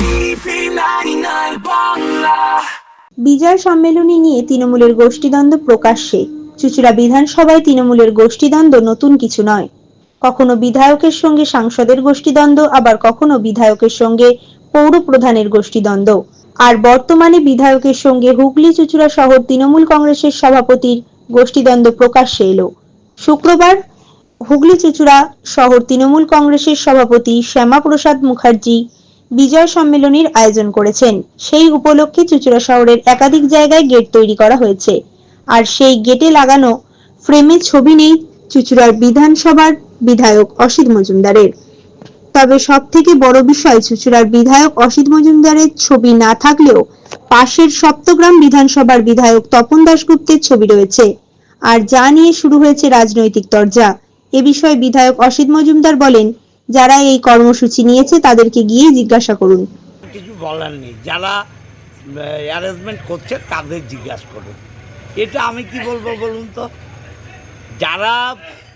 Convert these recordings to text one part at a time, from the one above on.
TV 99 Bangla Bijoy Sammilani নিয়ে তৃণমূলের গোষ্ঠীদ্বন্দ্ব প্রকাশ্যে। চুচুড়া বিধানসভায় তৃণমূলের গোষ্ঠীদ্বন্দ্ব নতুন কিছু নয়। কখনো বিধায়কের সঙ্গে সাংসদের গোষ্ঠীদ্বন্দ্ব, আবার কখনো বিধায়কের সঙ্গে পৌর প্রধানের গোষ্ঠীদ্বন্দ্ব। আর বর্তমানে বিধায়কের সঙ্গে হুগলি, চুচুড়া শহর তৃণমূল কংগ্রেসের সভাপতির গোষ্ঠীদ্বন্দ্ব প্রকাশ্যে এলো। শুক্রবার হুগলি, চুচুড়া শহর তৃণমূল কংগ্রেসের সভাপতি শ্যামাপ্রসাদ মুখার্জি বিজয় সম্মেলনীর আয়োজন করেছেন। সেই উপলক্ষে চুচুড়া শহরের একাধিক জায়গায় গেট তৈরি করা হয়েছে। আর সেই গেটে লাগানো ফ্রেমে ছবি নেই চুচুড়ার বিধানসভার বিধায়ক অসিত মজুমদারের। তবে সব থেকে বড় বিষয় চুচুড়ার বিধায়ক অসিত মজুমদারের ছবি না থাকলেও পাশের সপ্তগ্রাম বিধানসভার বিধায়ক তপন দাশগুপ্তের ছবি রয়েছে। আর যা নিয়ে শুরু হয়েছে রাজনৈতিক তরজা। এ বিষয়ে বিধায়ক অসিত মজুমদার বলেন যারা এই কর্মসূচি নিয়েছে তাদেরকে গিয়ে জিজ্ঞাসা করুন। কিছু বলার নেই। যারা অ্যারেঞ্জমেন্ট করছে তাদের জিজ্ঞাসা করুন। এটা আমি কি বলব বলুন তো? যারা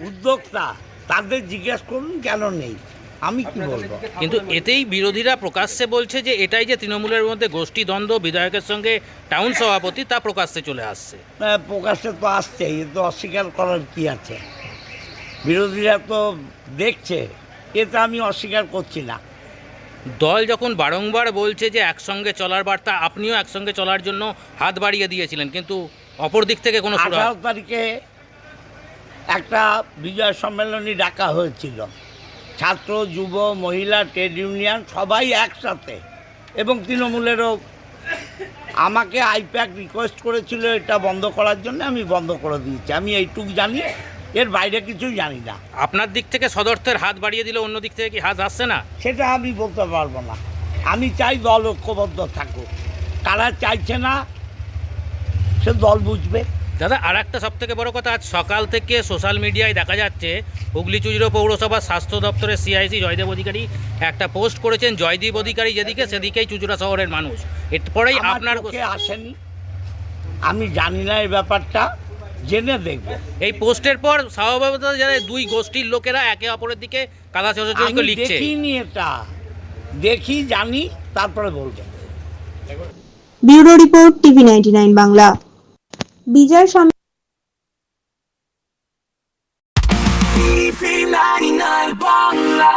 উদ্যোক্তা তাদের জিজ্ঞাসা করুন কেন নেই। আমি কি বলব? কিন্তু এতেই বিরোধীরা প্রকাশ্যে বলছে যে এটাই যে তৃণমূলের মধ্যে গোষ্ঠী দ্বন্দ্ব বিধায়কের সঙ্গে টাউন সভাপতি তা প্রকাশ্যে চলে আসছে। আহ, প্রকাশ্যে তো আসছে এ তো অস্বীকার করার কি আছে? বিরোধীরা তো দেখছে। এটা আমি অস্বীকার করছি না। দল যখন বারংবার বলছে যে একসঙ্গে চলার বার্তা আপনিও একসঙ্গে চলার জন্য হাত বাড়িয়ে দিয়েছিলেন কিন্তু অপর দিক থেকে কোনো আঠারো তারিখে একটা বিজয় সম্মেলনী ডাকা হয়েছিল। ছাত্র যুব মহিলা ট্রেড ইউনিয়ন সবাই একসাথে এবং তৃণমূলেরও। আমাকে আইপ্যাক রিকোয়েস্ট করেছিল এটা বন্ধ করার জন্য আমি বন্ধ করে দিয়েছি। আমি এইটুকু জানি এর বাইরে কিছুই জানি না। আপনার দিক থেকে সদর্থের হাত বাড়িয়ে দিলে অন্য দিক থেকে কি হাত আসছে না? সেটা আমি বলতে পারব না। আমি চাই দল ঐক্যবদ্ধ থাকুক। কারা চাইছে না সে দল বুঝবে। দাদা আর একটা সব থেকে বড় কথা আজ সকাল থেকে সোশ্যাল মিডিয়ায় দেখা যাচ্ছে হুগলি চুজরো পৌরসভার স্বাস্থ্য দপ্তরের সিআইসি জয়দেব অধিকারী একটা পোস্ট করেছেন জয়দীপ অধিকারী যেদিকে সেদিকেই চুচুড়া শহরের মানুষ। এরপরেই আপনার আসেনি। আমি জানি না এই ব্যাপারটা। জেনে দেখব। এই পোস্টের পর স্বাভাবিকত যারা দুই গোষ্ঠীর লোকেরা একে অপরের দিকে কাদা আমি লিখছে। দেখিনি এটা। দেখি জানি তারপরে বলব। Bureau report TV ninety nine Bangla. Bijoy Sammilani TV 99 Bangla.